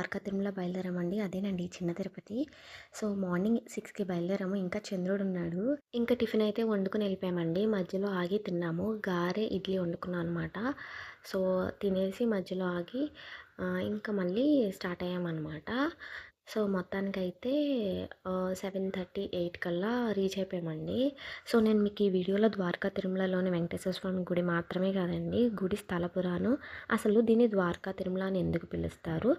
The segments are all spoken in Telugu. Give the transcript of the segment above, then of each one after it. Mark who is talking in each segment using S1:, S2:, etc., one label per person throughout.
S1: ద్వారకా తిరుమల బయలుదేరామండి. అదేనండి చిన్న తిరుపతి. సో మార్నింగ్ సిక్స్కి బయలుదేరాము. ఇంకా చంద్రుడు ఉన్నాడు. ఇంకా టిఫిన్ అయితే వండుకొని వెళ్ళిపోయామండి. మధ్యలో ఆగి తిన్నాము. గారె ఇడ్లీ వండుకున్నాం అనమాట సో తినేసి మధ్యలో ఆగి ఇంకా మళ్ళీ స్టార్ట్ అయ్యామన్నమాట. సో మొత్తానికైతే సెవెన్ థర్టీ ఎయిట్ కల్లా రీచ్ అయిపోయామండి. సో నేను మీకు ఈ వీడియోలో ద్వారకా తిరుమలలోని వెంకటేశ్వర స్వామి గుడి మాత్రమే కాదండి గుడి స్థల పురాణం. అసలు దీన్ని ద్వారకా తిరుమల అని ఎందుకు పిలుస్తారు?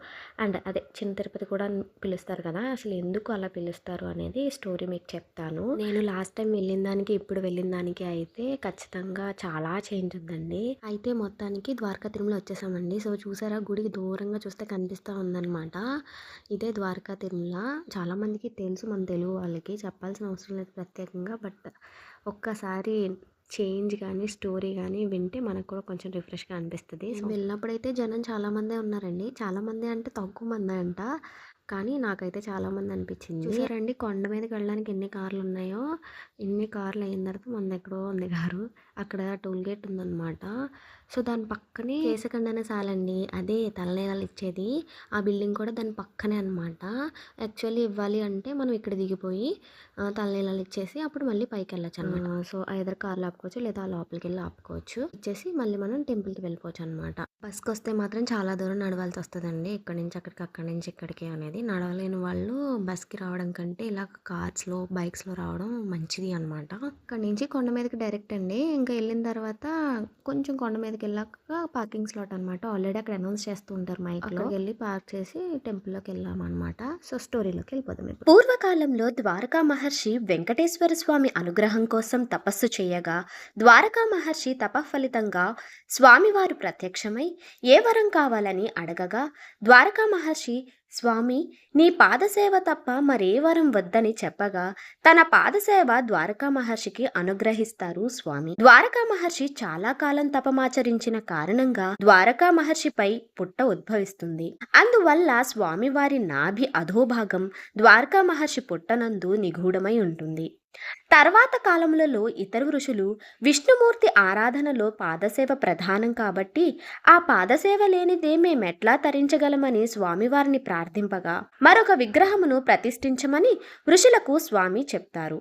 S1: అండ్ అదే చిన్న తిరుపతి కూడా పిలుస్తారు కదా అసలు ఎందుకు అలా పిలుస్తారు అనేది స్టోరీ మీకు చెప్తాను. నేను లాస్ట్ టైం వెళ్ళిన దానికి ఇప్పుడు వెళ్ళిన దానికి అయితే ఖచ్చితంగా చాలా చేంజ్ ఉందండి. అయితే మొత్తానికి ద్వారకా తిరుమల వచ్చేసామండి. సో చూసారా? గుడికి దూరంగా చూస్తే కనిపిస్తూ ఉందన్నమాట. ఇదే ద్వారకా తిరుమల చాలామందికి తెలుసు మన తెలుగు వాళ్ళకి. చెప్పాల్సిన అవసరం లేదు ప్రత్యేకంగా. బట్ ఒక్కసారి చేంజ్ కానీ స్టోరీ కానీ వింటే మనకు కూడా కొంచెం రిఫ్రెష్గా అనిపిస్తుంది. సో వెళ్ళినప్పుడైతే జనం చాలామందే ఉన్నారండి. చాలామంది అంటే తక్కువ మంది అంట. కానీ నాకైతే చాలామంది అనిపించింది. చూసారండి? కొండ మీదకి వెళ్ళడానికి ఎన్ని కార్లు ఉన్నాయో? ఎన్ని కార్లు అయిన తర్వాత మన ఎక్కడో ఉంది కారు అక్కడ టోల్ గేట్ ఉందన్నమాట. సో దాని పక్కనే కేశఖండన సాలండి. అదే తలనీలాలు ఇచ్చేది. ఆ బిల్డింగ్ కూడా దాని పక్కనే అనమాట యాక్చువల్లీ ఇవ్వాలి అంటే మనం ఇక్కడ దిగిపోయి ఆ, తలనీలాలు ఇచ్చేసి అప్పుడు మళ్ళీ పైకి వెళ్ళొచ్చు అనమాట సో ఐదర్ కార్లు ఆపుకోవచ్చు లేదా లోపలికి వెళ్ళి ఆపుకోవచ్చు. ఇచ్చేసి మళ్ళీ మనం టెంపుల్కి వెళ్ళిపోవచ్చు అనమాట బస్కి వస్తే మాత్రం చాలా దూరం నడవాల్సి వస్తుందండి. ఇక్కడ నుంచి అక్కడికి అక్కడి నుంచి ఇక్కడికి అనేది. నడవలేని వాళ్ళు బస్కి రావడం కంటే ఇలా కార్స్లో బైక్స్లో రావడం మంచిది అనమాట అక్కడి నుంచి కొండ మీదకి డైరెక్ట్ అండి. ఇంకా వెళ్ళిన తర్వాత కొంచెం కొండ మీదకి వెళ్ళాక పార్కింగ్ స్లాట్ అనమాట ఆల్రెడీ అక్కడ అనౌన్స్ చేస్తూ ఉంటారు మైక్లో వెళ్ళి పార్క్ చేసి టెంపుల్లోకి వెళ్ళాం అనమాట సో స్టోరీలోకి వెళ్ళిపోదాం ఇప్పుడు.
S2: పూర్వకాలంలో ద్వారకా మహర్షి వెంకటేశ్వర స్వామి అనుగ్రహం కోసం తపస్సు చేయగా ద్వారకా మహర్షి తపఫలితంగా స్వామివారు ప్రత్యక్షమై ఏ వరం కావాలని అడగగా ద్వారకా మహర్షి స్వామి నీ పాదసేవ తప్ప మరే వరం వద్దని చెప్పగా తన పాదసేవ ద్వారకా మహర్షికి అనుగ్రహిస్తారు స్వామి. ద్వారకా మహర్షి చాలా కాలం తపమాచరించిన కారణంగా ద్వారకా మహర్షిపై పుట్ట ఉద్భవిస్తుంది. అందువల్ల స్వామివారి నాభి అధోభాగం ద్వారకా మహర్షి పుట్టనందు నిగూఢమై ఉంటుంది. తర్వాత కాలములలో ఇతర ఋషులు విష్ణుమూర్తి ఆరాధనలో పాదసేవ ప్రధానం కాబట్టి ఆ పాదసేవ లేనిదే మేమెట్లా తరించగలమని స్వామివారిని ప్రార్థింపగా మరొక విగ్రహమును ప్రతిష్ఠించమని ఋషులకు స్వామి చెప్తారు.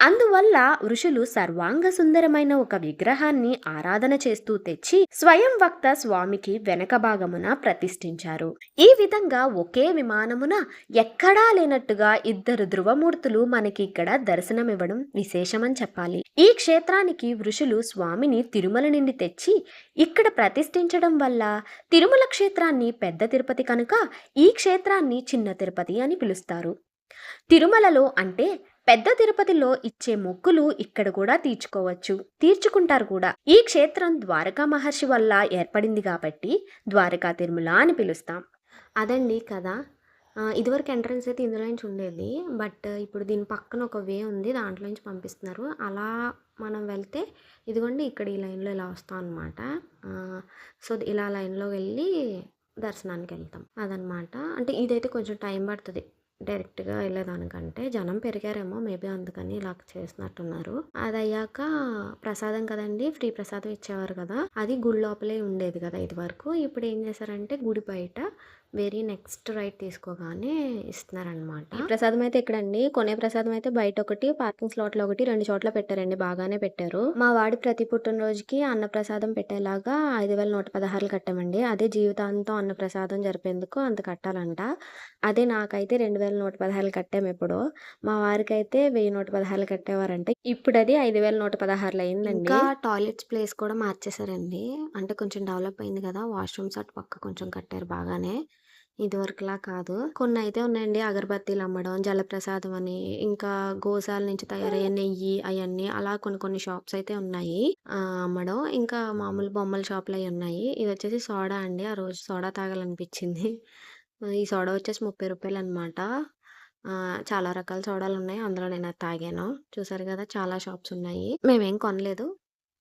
S2: అందువల్ల ఋషులు సర్వాంగ సుందరమైన ఒక విగ్రహాన్ని ఆరాధన చేస్తూ తెచ్చి స్వయం వక్త స్వామికి వెనక భాగమున ప్రతిష్ఠించారు. ఈ విధంగా ఒకే విమానమున ఎక్కడా లేనట్టుగా ఇద్దరు ధృవమూర్తులు మనకి ఇక్కడ దర్శనమివ్వడం విశేషమని చెప్పాలి. ఈ క్షేత్రానికి ఋషులు స్వామిని తిరుమల నుండి తెచ్చి ఇక్కడ ప్రతిష్ఠించడం వల్ల తిరుమల క్షేత్రాన్ని పెద్ద తిరుపతి కనుక ఈ క్షేత్రాన్ని చిన్న తిరుపతి అని పిలుస్తారు. తిరుమలలో అంటే పెద్ద తిరుపతిలో ఇచ్చే మొక్కులు ఇక్కడ కూడా తీర్చుకోవచ్చు. తీర్చుకుంటారు కూడా. ఈ క్షేత్రం ద్వారకా మహర్షి వల్ల ఏర్పడింది కాబట్టి ద్వారకా తిరుమల అని పిలుస్తాం.
S1: అదండి కదా. ఇదివరకు ఎంట్రన్స్ అయితే ఇందులో నుంచి ఉండేది. బట్ ఇప్పుడు దీని పక్కన ఒక వే ఉంది. దాంట్లో నుంచి పంపిస్తున్నారు. అలా మనం వెళ్తే ఇదిగోండి ఇక్కడ ఈ లైన్లో ఇలా వస్తాం అనమాట సో ఇలా లైన్లో వెళ్ళి దర్శనానికి వెళ్తాం. అదనమాట అంటే ఇదైతే కొంచెం టైం పడుతుంది. డైరెక్ట్గా వెళ్ళేదానికంటే జనం పెరిగారేమో మేబీ అందుకని ఇలా చేసినట్టున్నారు. అది అయ్యాక ప్రసాదం కదండి ఫ్రీ ప్రసాదం ఇచ్చేవారు కదా అది గుడి లోపలే ఉండేది కదా ఇది వరకు ఇప్పుడు ఏం చేశారంటే గుడి బయట వెరీ నెక్స్ట్ రైట్ తీసుకోగానే ఇస్తున్నారనమాట. ఈ ప్రసాదం అయితే ఇక్కడండి కొనే ప్రసాదం అయితే బయట ఒకటి పార్కింగ్ స్లాట్లో ఒకటి రెండు చోట్ల పెట్టారండి బాగానే పెట్టారు. మా వాడి ప్రతి పుట్టినరోజుకి అన్న ప్రసాదం పెట్టేలాగా ఐదు వేల నూట పదహారులు కట్టామండి. అదే జీవితాంతం అన్న ప్రసాదం జరిపేందుకు అంత కట్టాలంట. అదే నాకైతే రెండు వేల నూట పదహారులు కట్టాము ఎప్పుడో మా వారికి అయితే వెయ్యి నూట పదహారులు కట్టేవారంటే. ఇప్పుడు అది ఐదు వేల నూట పదహారులు అయిందండి. ఇంకా టాయిలెట్స్ ప్లేస్ కూడా మార్చేశారండి. అంటే కొంచెం డెవలప్ అయింది కదా వాష్రూమ్స్ అటు పక్క కొంచెం కట్టారు బాగానే. ఇదివరకులా కాదు. కొన్ని అయితే ఉన్నాయండి అగరబత్తీలు అమ్మడం జలప్రసాదం అని ఇంకా గోసాల నుంచి తయారయ్యే నెయ్యి అవన్నీ అలా కొన్ని కొన్ని షాప్స్ అయితే ఉన్నాయి. అమ్మడం. ఇంకా మామూలు బొమ్మల షాపులు అవి ఉన్నాయి. ఇది వచ్చేసి సోడా అండి. ఆ రోజు సోడా తాగాలనిపించింది. ఈ సోడా వచ్చేసి ముప్పై రూపాయలు అనమాట చాలా రకాల సోడాలు ఉన్నాయి. అందులో నేను తాగాను. చూసారు కదా చాలా షాప్స్ ఉన్నాయి. మేమేం కొనలేదు.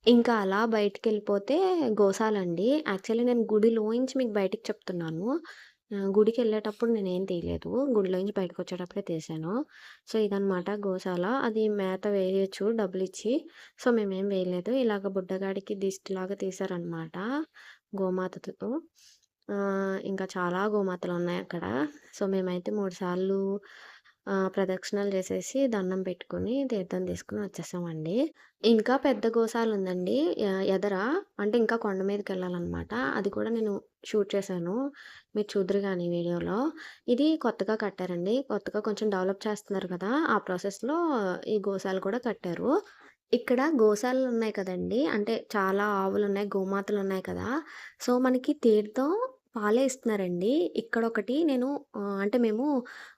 S1: ఇంకా అలా బయటికి వెళ్ళిపోతే గోశాలండి యాక్చువల్లీ నేను గుడి లోయించి మీకు బయటికి చెప్తున్నాను. గుడికి వెళ్ళేటప్పుడు నేనేం తీయలేదు. గుడిలోంచి బయటకు వచ్చేటప్పుడే తీసాను. సో ఇదనమాట గోశాల. అది మేత వేయచ్చు డబ్బులు ఇచ్చి సో మేమేం వేయలేదు. ఇలాగ బుడ్డగాడికి దిష్టిలాగా తీసారనమాట గోమాతతో. ఇంకా చాలా గోమాతలు ఉన్నాయి అక్కడ. సో, మేమైతే మూడు సార్లు ప్రదక్షిణాలు చేసేసి, దండం పెట్టుకొని, తీర్థం తీసుకొని వచ్చేసామండి. ఇంకా పెద్ద గోశాల ఉందండి ఎదర. అంటే ఇంకా కొండ మీదకెళ్ళాలనమాట. అది కూడా నేను షూట్ చేశాను. మీరు చూద్దురు గాని వీడియోలో. ఇది కొత్తగా కట్టారండి. కొత్తగా కొంచెం డెవలప్ చేస్తున్నారు కదా! ఆ ప్రాసెస్‌లో ఈ గోశాల కూడా కట్టారు. ఇక్కడ గోశాలలున్నాయి కదండీ! అంటే చాలా ఆవులున్నాయి, గోమాతలున్నాయి కదా! సో, మనకి తీర్థం పాలే ఇస్తున్నారండి. ఇక్కడొకటి నేను ఆహ్, అంటే మేము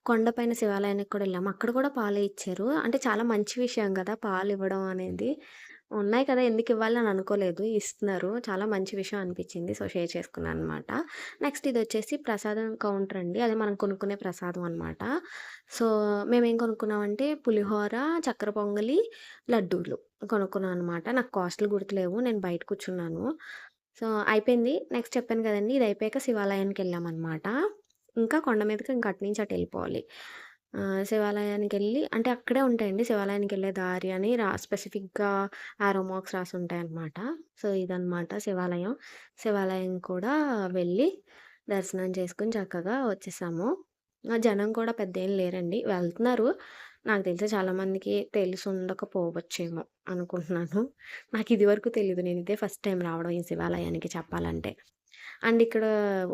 S1: కొండపైన శివాలయానికి కూడా ఎళ్ళాము. అక్కడ కూడా పాలే ఇచ్చారు. అంటే చాలా మంచి విషయం కదా! పాలివ్వడం అనేది. ఉన్నాయి కదా! ఎందుకివ్వాలి అని అనుకోలేదు. ఇస్తున్నారు. చాలా మంచి విషయం అనిపిచ్చింది. సో, షేర్ చేసుకున్నాను అనమాట. నెక్స్ట్ ఇదొచ్చేసి ప్రసాదం కౌంటర్ అండి. అదే మనం కొనుక్కునే ప్రసాదం అనమాట. సో, మేమేం కొనుక్కున్నామంటే పులిహోర, చక్కెర పొంగలి, లడ్డూలు కొనుక్కున్నాం అనమాట. నాకు కాస్ట్‌లు గుర్తులేవు. నేను బయట కూర్చున్నాను. సో, అయిపోయింది. నెక్స్ట్ చెప్పాను కదండి ఇది అయిపోయాక శివాలయానికి శివాలయానికెళ్ళామనమాట. ఇంకా కొండ మీదకి ఇంకా అటు నుంచి అటు వెళ్ళిపోవాలి శివాలయానికి వెళ్ళి అంటే అక్కడే ఉంటాయండి శివాలయానికి వెళ్ళే దారి అని రా స్పెసిఫిక్‌గా ఆరోమాక్స్ మార్క్స్ ఉంటాయన్నమాట సో, ఇదనమాట శివాలయం. శివాలయం కూడా వెళ్ళి దర్శనం చేసుకుని చక్కగా వచ్చేసాము. జనం కూడా పెద్ద ఏం లేరండి. వెళ్తున్నారు. నాకు తెలిసి చాలామందికి తెలిసుండకపోవచ్చేమో అనుకుంటున్నాను. నాకు ఇదివరకు తెలియదు నేను ఇదే ఫస్ట్ టైం రావడం ఈ శివాలయానికి చెప్పాలంటే. అండ్ ఇక్కడ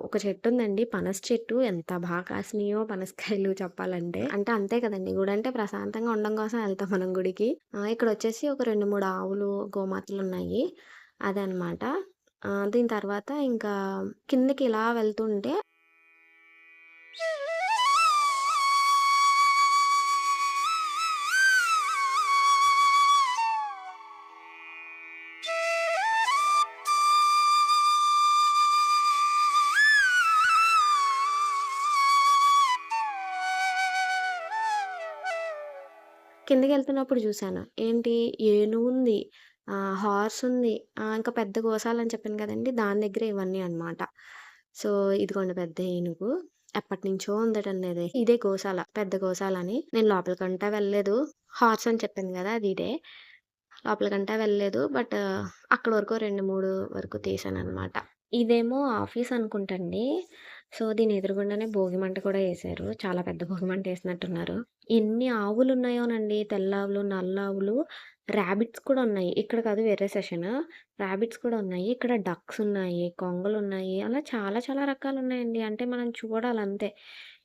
S1: ఒక చెట్టు ఉందండి పనస చెట్టు ఎంత బాగా కాసినాయో పనసకాయలు చెప్పాలంటే. అంటే అంతే కదండి గుడి అంటే ప్రశాంతంగా ఉండడం కోసం వెళ్తాం మనం గుడికి. ఇక్కడ వచ్చేసి ఒక 2, 3 ఆవులు, గోమాతలు ఉన్నాయి అదనమాట. దీని తర్వాత ఇంకా కిందకి ఇలా వెళ్తుంటే కిందకి వెళ్తున్నప్పుడు చూశాను ఏంటి ఏనుగు ఉంది హార్స్ ఉంది. ఇంకా పెద్ద గోశాల అని చెప్పాను కదండీ! దాని దగ్గర ఇవన్నీ అనమాట. సో, ఇదిగోండి పెద్ద ఏనుగు. ఎప్పటినుంచో ఉందటండి అది. ఇదే గోశాల. పెద్ద గోశాల అని. నేను లోపలికంటా వెళ్ళలేదు. హార్స్ అని చెప్పాను కదా! అది ఇదే. లోపలికంటా వెళ్ళలేదు. బట్ అక్కడ వరకు 2, 3 వరకు తీశాననమాట. ఇదేమో ఆఫీస్ అనుకుంటండి. సో, దీని ఎదురుగుండానే భోగిమంట కూడా వేశారు చాలా పెద్ద భోగిమంట వేసినట్టున్నారు ఎన్ని ఆవులు ఉన్నాయోనండి తెల్ల ఆవులు నల్ల ఆవులు ర్యాబిట్స్ కూడా ఉన్నాయి. ఇక్కడ కాదు వేరే సెషన్. ర్యాబిట్స్ కూడా ఉన్నాయి. ఇక్కడ డక్స్ ఉన్నాయి, కొంగలు ఉన్నాయి అలా చాలా చాలా రకాలు ఉన్నాయండి అంటే మనం చూడాలంతే.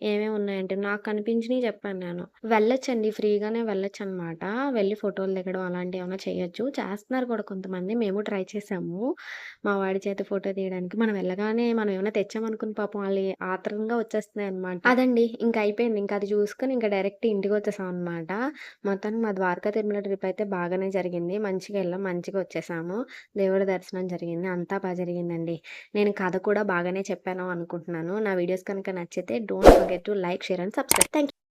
S1: ఏమేమి ఉన్నాయంటే నాకు కనిపించినవి చెప్పాను నేను. వెళ్ళొచ్చండి. ఫ్రీగానే వెళ్ళొచ్చనమాట. వెళ్ళి ఫోటోలు దిగడం అలాంటియేమన్నా చేయొచ్చు. చేస్తున్నారు కూడా కొంతమంది. మేము ట్రై చేసాము. మా వాడి చేతి ఫోటో తీయడానికి. మనం వెళ్ళగానే మనం ఏమైనా తెచ్చామనుకుని పాపం వాళ్ళు ఆత్రంగా వచ్చేస్తున్నాయి అనమాట అదండి. ఇంకా అయిపోయింది. ఇంకా అది చూసుకొని ఇంకా డైరెక్ట్ ఇంటికి వచ్చేసాము అనమాట మొత్తానికి మా ద్వారకా తిరుమల ట్రిప్ అయితే బాగానే జరిగింది. మంచిగా వెళ్ళాం మంచిగా వచ్చేసాము. దేవుడి దర్శనం జరిగింది. అంతా బాగా జరిగిందండి. నేను కథ కూడా బాగానే చెప్పాను అనుకుంటున్నాను. నా వీడియోస్ కనుక నచ్చితే don't forget to like, share and subscribe. Thank you.